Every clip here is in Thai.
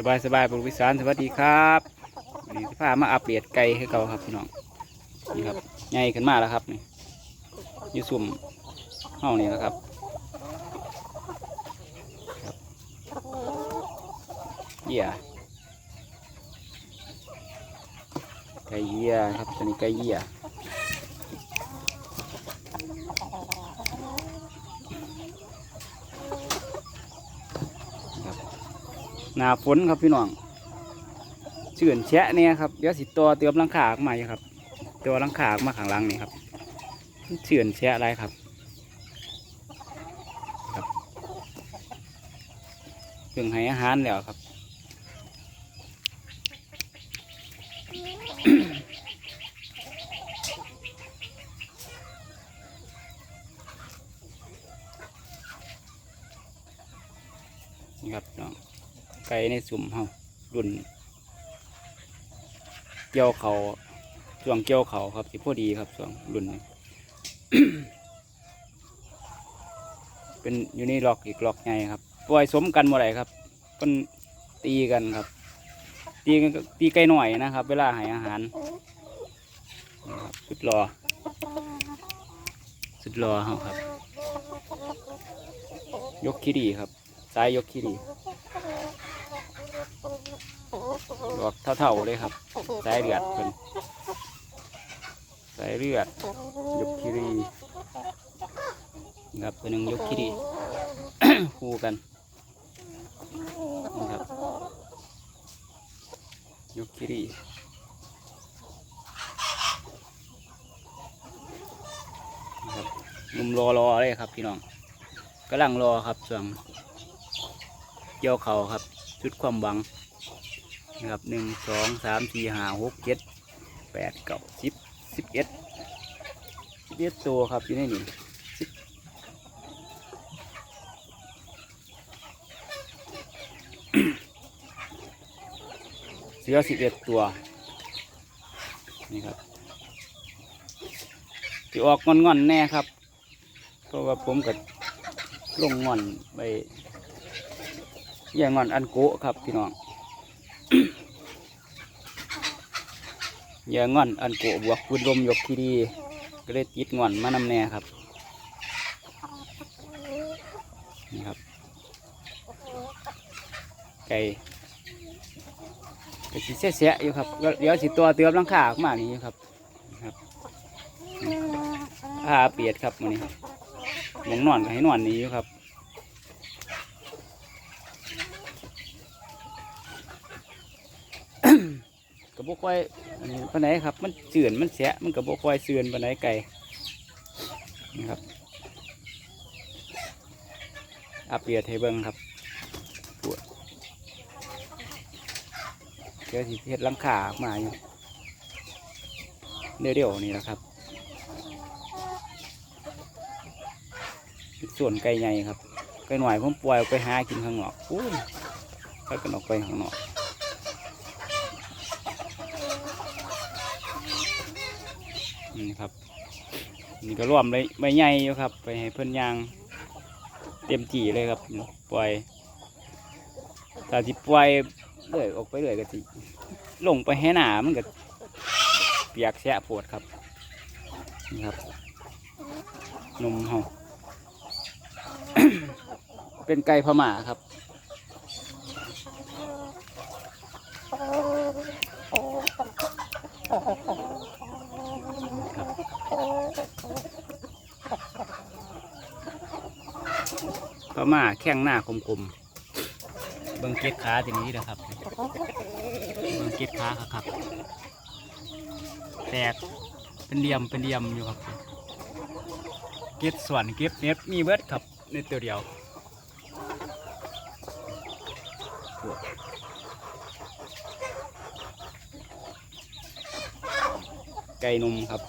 สบายสบายปรุวิสารสวัสดีครับวันนี้พามาอัปเดตไก่ให้เขาครับพี่น้องนี่ครับใหญ่ขึ้นมาแล้วครับนี่อยูซุ่มห้องนี้นะครับครับเหยี่ยไก่เหยี่ยครับตัวนี้ไก่เหยี่ยครับ หนาฝนครับพี่น้องเฉื่อนแชะเนี่ยครับเดี๋ยวสิตัวเติมหลังคากใหมาอยู่ครับ ตัวหลังคากมาขังลังนี่ครับเฉื่อนแชะอะไรครับครับเพิ่งให้อาหารแล้วครับ นี่ครับน้อง ไก่ในสุ่มเฮารุ่น เกี่ยวเขาช่วงเกี่ยวเขาครับสิพอดีครับช่วงรุ่นนี้เป็นอยู่ในล็อกอีกล็อกใหญ่ครับปล่อยสมกันเมื่อไหร่ครับมันตีกันครับ ตีกันตีไก่หน่อยนะครับ เวลาให้อาหารสุดรอ สุดรอครับ ยกขี้ดีครับ ซ้ายยกขี้ดี ดอกเท่าๆเลยครับ สายเลือดเป็นสายเลือดยกขี้ดีนะครับตัวหนึ่งยกขี้ดีคู่กันนะครับยกขี้ดีนะครับหนุ่มรอรอเลยครับพี่น้องกำลังรอครับส่วนเกี่ยวเขาครับชุดความหวัง นะครับหนึ่งสองสามสี่ห้าหกเจ็ดแปดเก้าสิบสิบเอ็ดสิบเอ็ดตัวครับอยู่ในนี่สิบเสือสิบเอ็ดตัวนี่ครับที่ออกงอนๆแน่ครับ เพราะว่าผมกับลงงอนไปอย่างงอนอันโกะครับพี่น้อง อย่างอนอันโกบวกพื้นลมยกที่ดีก็เลยติดงอนมานำแน่ครับนี่ครับ ไก่ก็สิเสียอยู่ครับเดี๋ยวสิตัวเตือมหลังคาออกมานี่อยู่ครับครับผ้าเปียดครับมันนี้หมองนอนก็ให้นอนนี้อยู่ครับ กระ บอกควายอันนี้ปานไหนครับ มันเสื่อนมันเสียมันกระบอกควายเสื่อนปานไหนไก่นี่ครับอาเปียดให้เบิ้งครับปวดเดี๋ยวสิเฮ็ดลังคาออกมาอยู่เดี๋ยวๆนี่แหละครับ ส่วนไก่ใหญ่ครับไก่หน่อยผมปล่อยออกไปหากินข้างนอกอู้ยไปกันออกไปข้างนอก นี่ครับนี่ก็ร่วมเลยใบใหญ่อยู่ครับ ไปให้เพื่อนยางเต็มที่เลยครับ ปล่อยแต่ที่ปล่อยเลื่อยออกไปเรื่อยก็สิลงไปให้หนามันก็เปียกแฉะปวดครับนี่ครับนมเฮาเป็นไก่พม่าครับ พม่าแข้งหน้าคมๆเบิ้งเก็ดขาทีนี้นะครับเบิ้งเก็ดขาครับ แตกเป็นเหลี่ยมเป็นเหลี่ยมอยู่ครับ เก็ดส่วนเก็บเน็บมีเบิดครับในตัวเดียวไก่นมครับ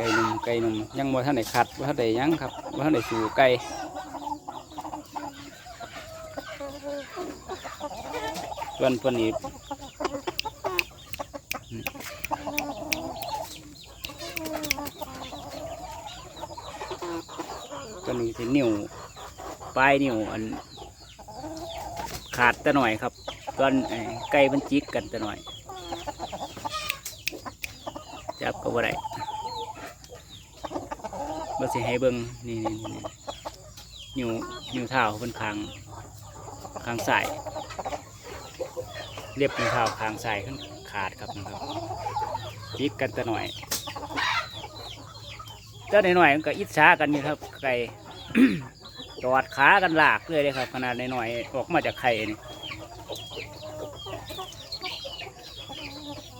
ไก่นมไก่นมยังบ่ท่านได้ขัดบ่ท่านได้หยังครับบ่ท่านได้สู่ไก่ส่วนเพิ่นนี่ตัวนี้สินิ้วปลายนิ้วอันขาดแต่หน่อยครับตอนไก่มันจิกกันแต่หน่อยจับก็บ่ได้ บ่สิให้เบิ่งนี่นี่นี่นิ้วนิ้วเท้าเพิ่นคางคางซ้ายเรียบนิ้วเท้าคางซ้ายขึ้นขาดครับนะครับจิกกันแต่หน่อยแต่หน่อยๆมันก็อิจฉากันอยู่ครับไก่ตอดขากันหลากเลยเลยครับ ขนาดหน่อยๆออกมาจากไข่นี่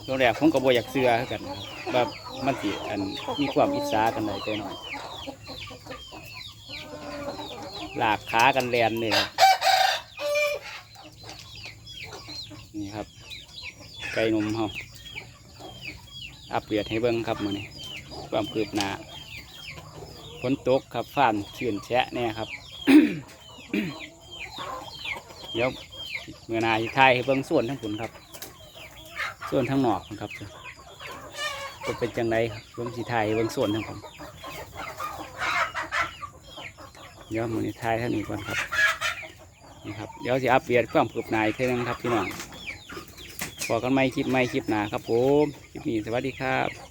ตรงแรกผมก็บ่อยากเสือคือกันนะครับมันสิอันมีความอิจฉากันหน่อยใจหน่อย ลากขากันแลนเลยครับนี่ครับ ไก่นมเฮาอัปเดตให้เบิ่งครับมือนี้ความคืบหน้าฝนตกครับฟ้านชื่นแฉะแน่ครับ เดี๋ยวเมื่อนาที่ไทยให้เบิ่งส่วนทั้งผุนครับ ส่วนทั้งหนอกครับจะเป็นจังไรครับเบิ่งสีไทยเบิ่งส่วนทั้งผม เดี๋ยวมือนี้ไทยเท่านี้ก่อนครับนี่ครับเดี๋ยวจะอัปเดตความคืบหน้าอีกทีนึงครับพี่น้องพอกันไม่คลิปไม่คลิปหนาครับผมคลิปนี้สวัสดีครับ